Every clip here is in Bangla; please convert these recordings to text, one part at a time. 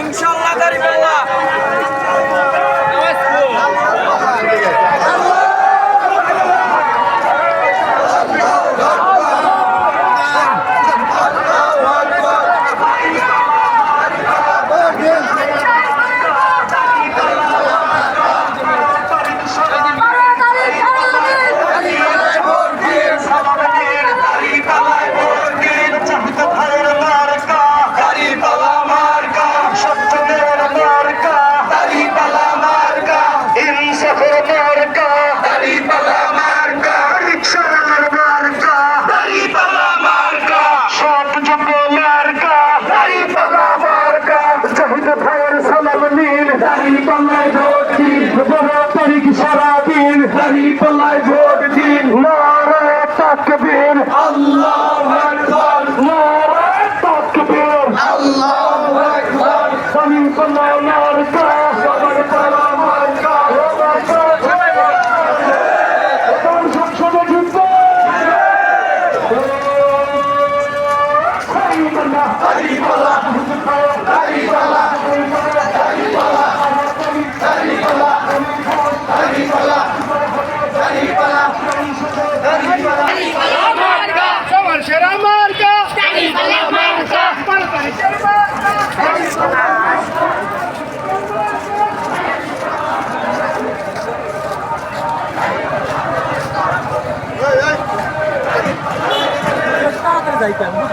ইনশাল্লাহ দাঁড়িপাল্লা সারাদিন দাঁড়িয়ে পাল্লায় ভোট দিন। নারে তাকবীর। আল্লাহ নারে তাকবীর। দাঁড়িয়ে পাল্লায় মার্কা জামাত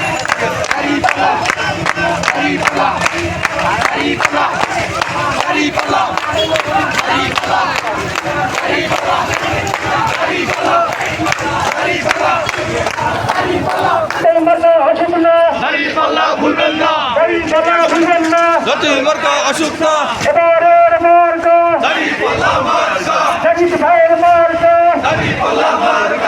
মার্কা অসুখ না এবারের মার্কা। দাঁড়িপাল্লা মার্কা। জাহিদ ভাইয়ের মার্কা। দাঁড়িপাল্লা মার্কা।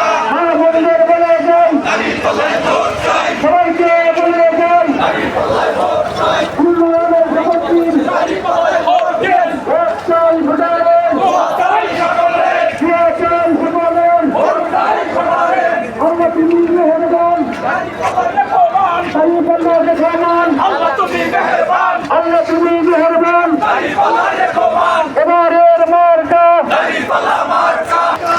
পালা মার্কা